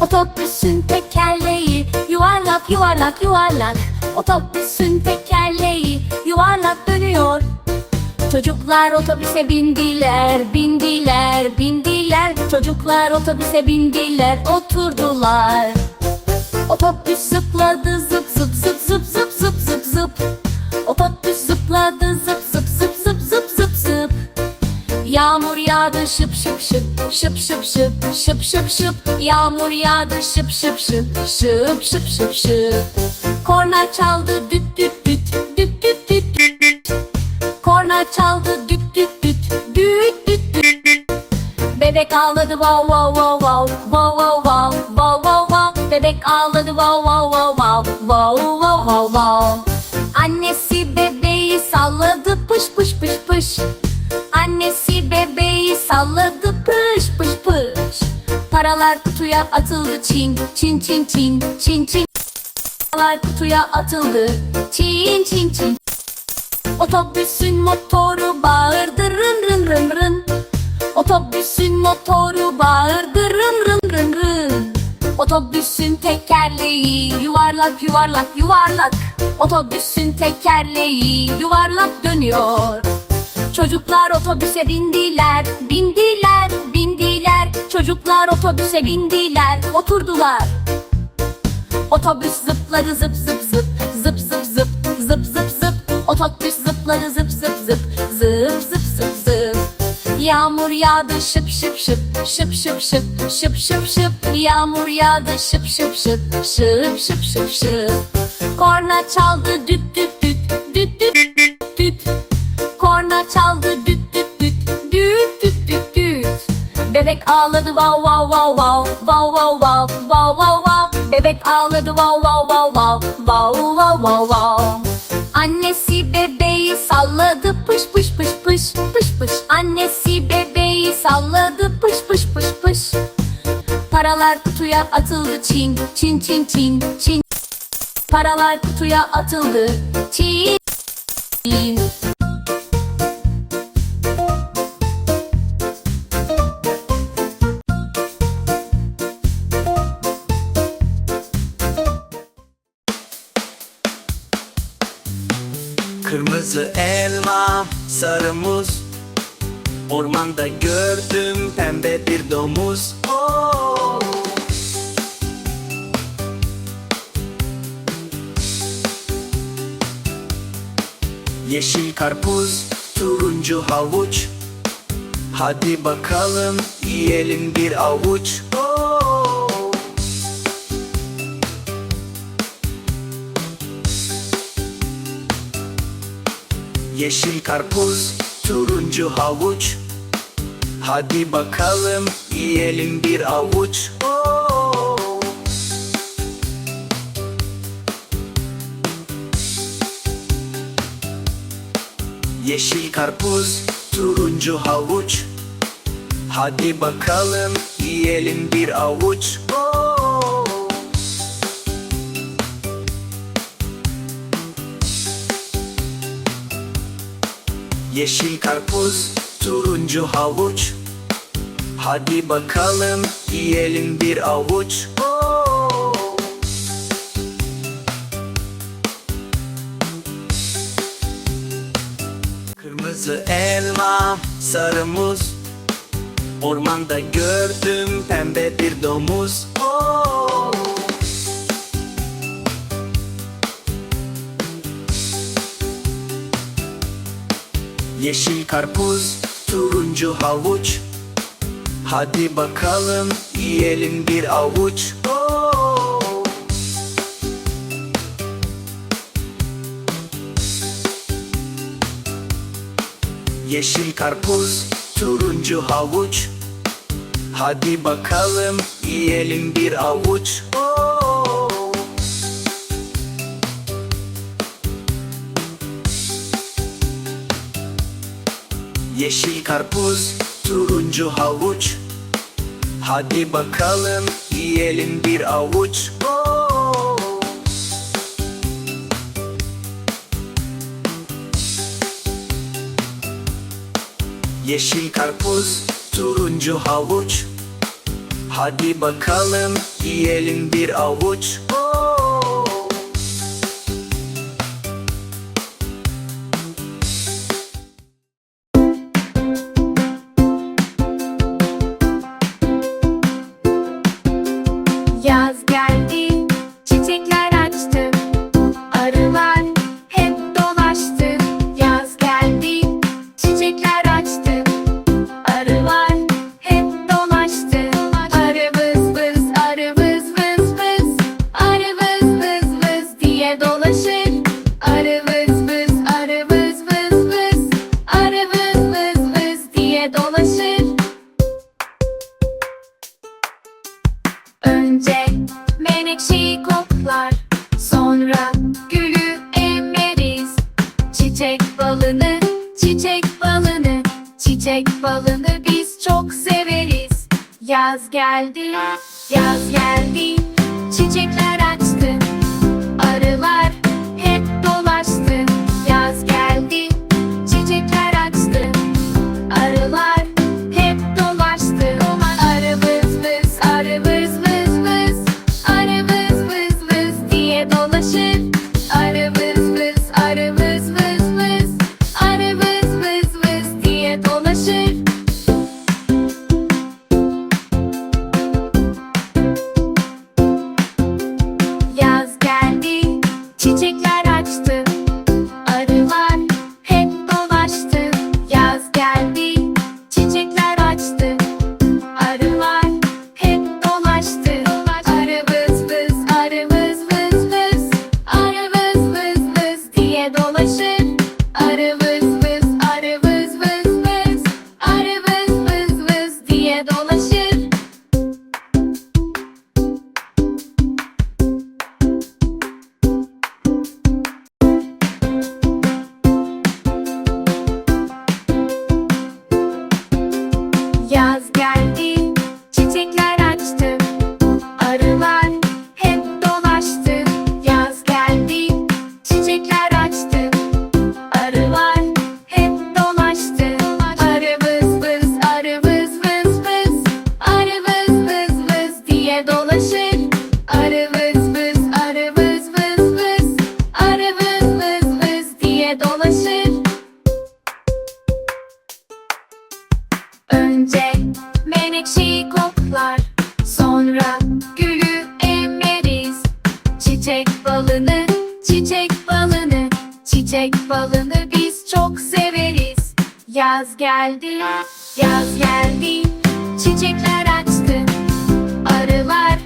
Otobüsün tekerleği yuvarlak yuvarlak yuvarlak. Otobüsün tekerleği yuvarlak dönüyor. Çocuklar otobüse bindiler, bindiler, bindiler. Çocuklar otobüse bindiler, oturdular. Otobüs zıpladı zıp zıp zıp zıp zıp zıp zıp zıp. Otobüs zıpladı zıp yağdı şıp şıp şıp şıp şıp şıp şıp şıp şıp. Yağmur yağdı şıp şıp şıp şıp şıp şıp şıp. Korna çaldı düt düt düt düt düt düt. Korna çaldı düt düt düt düt düt düt. Bebek ağladı wow wow wow wow wow wow wow wow wow wow Bebek ağladı wow wow wow wow wow wow wow wow Annesi bebeği salladı pış pış pış pış. Annesi salladı pış pış pış. Paralar kutuya atıldı çin çin çin çin çin çin. Paralar kutuya atıldı çin çin çin. Otobüsün motoru bağırdı rın rın rın rın. Otobüsün motoru bağırdı rın rın rın rın. Otobüsün tekerleği yuvarlak yuvarlak yuvarlak. Otobüsün tekerleği yuvarlak dönüyor Çocuklar otobüse bindiler, bindiler, bindiler. Çocuklar otobüse bindiler, oturdular. Otobüs zıpladı zıp zıp zıp Zıp zıp zıp, zıp zıp zıp. Otobüs zıpladı zıp zıp zıp Zıp zıp zıp zıp. Yağmur yağdı şıp şıp şıp Şıp şıp şıp, şıp şıp şıp. Yağmur yağdı şıp şıp şıp Şıp şıp şıp şıp. Korna çaldı düt düt düt Düt düt çaldı. Düt düt düt düt düt düt düt. Bebek ağladı wow wow wow wow wow wow wow wow wow wow Bebek ağladı wow wow wow wow wow wow wow wow Annesi bebeği salladı pış pış pış pış pış pış. Annesi bebeği salladı pış pış pış pış. Paralar kutuya atıldı çin çin çin çin çin. Paralar kutuya atıldı çin çin Kırmızı elma, sarı muz. Ormanda gördüm pembe bir domuz. Oo! Yeşil karpuz, turuncu havuç. Hadi bakalım yiyelim bir avuç Yeşil karpuz, turuncu havuç. Hadi bakalım yiyelim bir avuç! Yeşil karpuz, turuncu havuç. Hadi bakalım yiyelim bir avuç Yeşil karpuz, turuncu havuç Hadi bakalım yiyelim bir avuç! Kırmızı elma, sarı muz Ormanda gördüm pembe bir domuz Oo! Yeşil karpuz, turuncu havuç Hadi bakalım yiyelim bir avuç! Yeşil karpuz, turuncu havuç Hadi bakalım yiyelim bir avuç Oo! Yeşil karpuz, turuncu havuç. Hadi bakalım yiyelim bir avuç. Oh! Yeşil karpuz, turuncu havuç. Hadi bakalım yiyelim bir avuç. çiçek balını Çiçek balını biz çok severiz. Yaz geldi, yaz geldi Çiçekler Çiçek balını biz çok severiz. Yaz geldi, yaz geldi. Çiçekler açtı Arılar